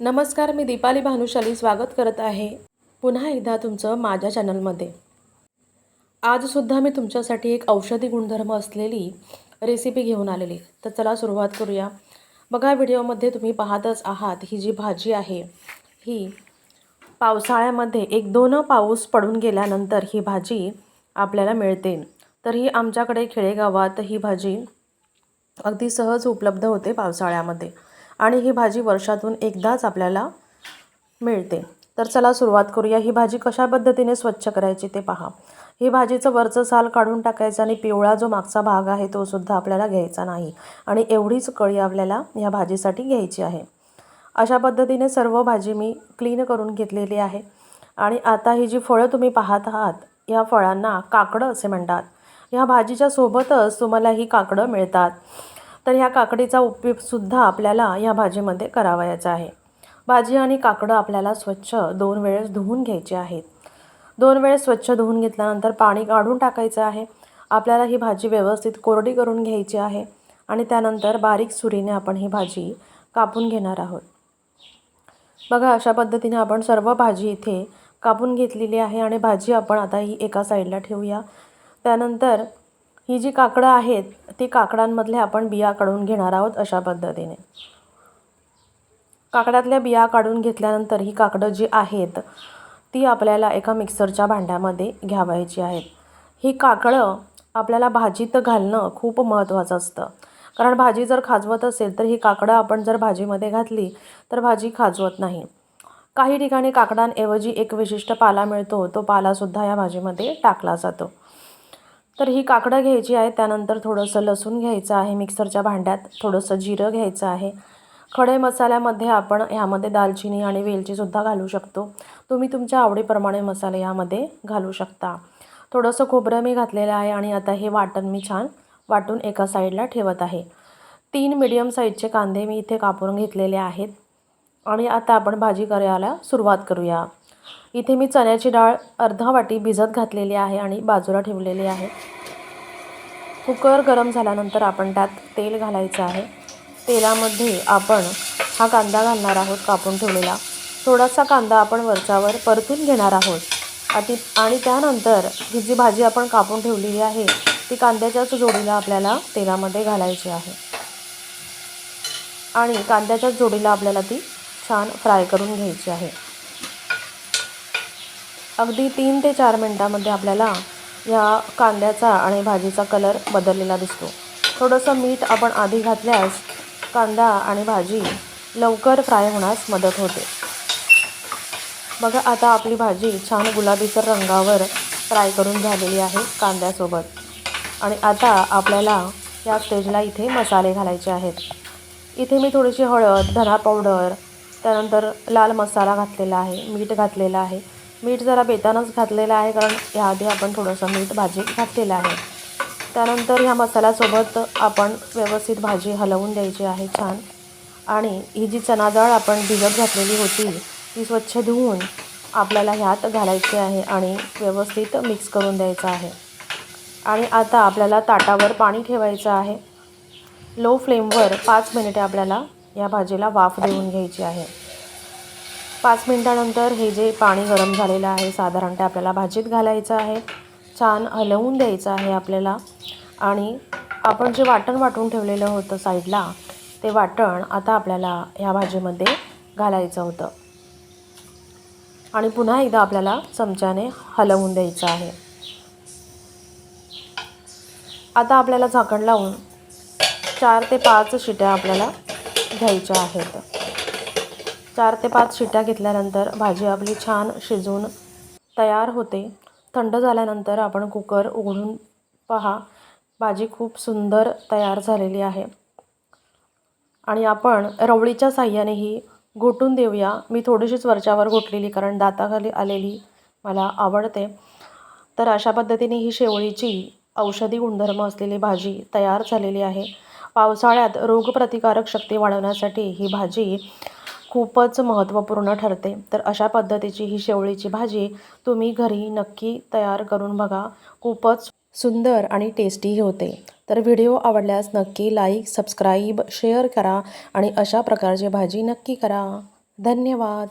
नमस्कार मी दीपाली भानुशाली स्वागत करत आहे पुन्हा एकदा तुमचं माझ्या चॅनलमध्ये. आजसुद्धा मी तुमच्यासाठी एक औषधी गुणधर्म असलेली रेसिपी घेऊन आलेली. तर चला सुरुवात करूया. बघा व्हिडिओमध्ये तुम्ही पाहतच आहात ही जी भाजी आहे ही पावसाळ्यामध्ये एक दोन पाऊस पडून गेल्यानंतर ही भाजी आपल्याला मिळते. तर ही आमच्याकडे खेडेगावात ही भाजी अगदी सहज उपलब्ध होते पावसाळ्यामध्ये. आणि ही भाजी वर्षातून एकदाच आपल्याला मिळते. तर चला सुरुवात करूया. ही भाजी कशा पद्धतीने स्वच्छ करायची ते पहा. ही भाजीचं वरचं साल काढून टाकायचं आणि पिवळा जो मागचा भाग आहे तो सुद्धा आपल्याला घ्यायचा नाही. आणि एवढीच कळी आपल्याला ह्या भाजीसाठी घ्यायची आहे. अशा पद्धतीने सर्व भाजी मी क्लीन करून घेतलेली आहे. आणि आता ही जी फळं तुम्ही पाहत आहात या फळांना काकडं असे म्हणतात. ह्या भाजीच्या सोबतच तुम्हाला ही काकडं मिळतात. तर ह्या काकडीचा उपयोगसुद्धा आपल्याला या भाजीमध्ये करावयाचा आहे. भाजी आणि काकडं आपल्याला स्वच्छ दोन वेळेस धुवून घ्यायची आहेत. दोन वेळेस स्वच्छ धुवून घेतल्यानंतर पाणी काढून टाकायचं आहे. आपल्याला ही भाजी व्यवस्थित कोरडी करून घ्यायची आहे आणि त्यानंतर बारीक सुरीने आपण ही भाजी कापून घेणार आहोत. बघा अशा पद्धतीने आपण सर्व भाजी इथे कापून घेतलेली आहे आणि भाजी आपण आता ही एका साईडला ठेवूया. त्यानंतर ही जी काकडं आहेत ती काकडांमधले आपण बिया काढून घेणार आहोत अशा पद्धतीने. काकड्यातल्या बिया काढून घेतल्यानंतर ही काकडं जी आहेत ती आपल्याला एका मिक्सरच्या भांड्यामध्ये घ्यावायची आहेत. ही काकडं आपल्याला भाजीत घालणं खूप महत्त्वाचं असतं. कारण भाजी जर खाजवत असेल तर ही काकडं आपण जर भाजीमध्ये घातली तर भाजी खाजवत नाही. काही ठिकाणी काकडांऐवजी एक विशिष्ट पाला मिळतो तो पालासुद्धा या भाजीमध्ये टाकला जातो. तर ही काकडं घ्यायची आहे त्यानंतर थोडंसं लसूण घ्यायचं आहे मिक्सरच्या भांड्यात थोडंसं जिरं घ्यायचं आहे. खडे मसाल्यामध्ये आपण ह्यामध्ये दालचिनी आणि वेलचीसुद्धा घालू शकतो. तुम्ही तुमच्या आवडीप्रमाणे मसाले यामध्ये घालू शकता. थोडंसं खोबरं मी घातलेलं आहे आणि आता हे वाटण मी छान वाटून एका साईडला ठेवत आहे. तीन मिडियम साईजचे कांदे मी इथे कापून घेतलेले आहेत. आणि आता आपण भाजी करायला सुरुवात करूया. इथे मी चण्याची डाळ अर्धा वाटी भिजत घातलेली आहे आणि बाजूला ठेवलेली आहे. कुकर गरम झाल्यानंतर आपण त्यात तेल घालायचं आहे. तेलामध्ये आपण हा कांदा घालणार आहोत कापून ठेवलेला. थोडासा कांदा आपण वरच्यावर परतून घेणार आहोत. आधी आणि त्यानंतर ही जी भाजी आपण कापून ठेवलेली आहे ती कांद्याच्याच जोडीला आपल्याला तेलामध्ये घालायची आहे. आणि कांद्याच्याच जोडीला आपल्याला ती छान फ्राय करून घ्यायची आहे. अगदी तीन ते चार मिनटामध्ये आपल्याला या कांद्याचा आणि भाजीचा कलर बदललेला दिसतो. थोडंसं मीठ आपण आधी घातल्यास कांदा आणि भाजी लवकर फ्राय होण्यास मदत होते. बघा आता आपली भाजी छान गुलाबीसर रंगावर फ्राय करून झालेली आहे कांद्यासोबत. आणि आता आपल्याला या स्टेजला इथे मसाले घालायचे आहेत. इथे मी थोडीशी हळद धना पावडर त्यानंतर लाल मसाला घातलेला आहे मीठ घातलेलं आहे. मीठ जरा बेतानच घातलेलं आहे कारण याआधी आपण थोडंसं मीठ भाजी घातलेलं आहे. त्यानंतर ह्या मसाल्यासोबत आपण व्यवस्थित भाजी हलवून द्यायची आहे छान. आणि ही जी चना डाळ आपण भिजत घातलेली होती ती स्वच्छ धुवून आपल्याला ह्यात घालायची आहे आणि व्यवस्थित मिक्स करून द्यायचं आहे. आणि आता आपल्याला ताटावर पाणी ठेवायचं आहे. लो फ्लेमवर पाच मिनिटे आपल्याला या भाजीला वाफ देऊन घ्यायची आहे. पाच मिनटानंतर हे जे पाणी गरम झालेलं आहे साधारणतः आपल्याला भाजीत घालायचं आहे. छान हलवून द्यायचं आहे आपल्याला. आणि आपण जे वाटण वाटून ठेवलेलं होतं साईडला ते वाटण आता आपल्याला ह्या भाजीमध्ये घालायचं होतं. आणि पुन्हा एकदा आपल्याला चमच्याने हलवून द्यायचं आहे. आता आपल्याला झाकण लावून चार ते पाच शिट्या आपल्याला घ्यायच्या आहेत. चार ते पाच शिट्या घेतल्यानंतर भाजी आपली छान शिजून तयार होते. थंड झाल्यानंतर आपण कुकर उघडून पहा. भाजी खूप सुंदर तयार झालेली आहे. आणि आपण रवळीच्या साह्यानेही घोटून देऊया. मी थोडीशीच वरच्यावर घोटलेली कारण दाताखाली आलेली मला आवडते. तर अशा पद्धतीने ही शेवळीची औषधी गुणधर्म असलेली भाजी तयार झालेली आहे. पावसाळ्यात रोगप्रतिकारक शक्ती वाढवण्यासाठी ही भाजी खूपच महत्त्वपूर्ण ठरते. तर अशा पद्धतीची ही शेवळीची भाजी तुम्ही घरी नक्की तयार करून बघा. खूपच सुंदर आणि टेस्टीही होते. तर व्हिडिओ आवडल्यास नक्की लाईक सबस्क्राईब शेअर करा आणि अशा प्रकारची भाजी नक्की करा. धन्यवाद.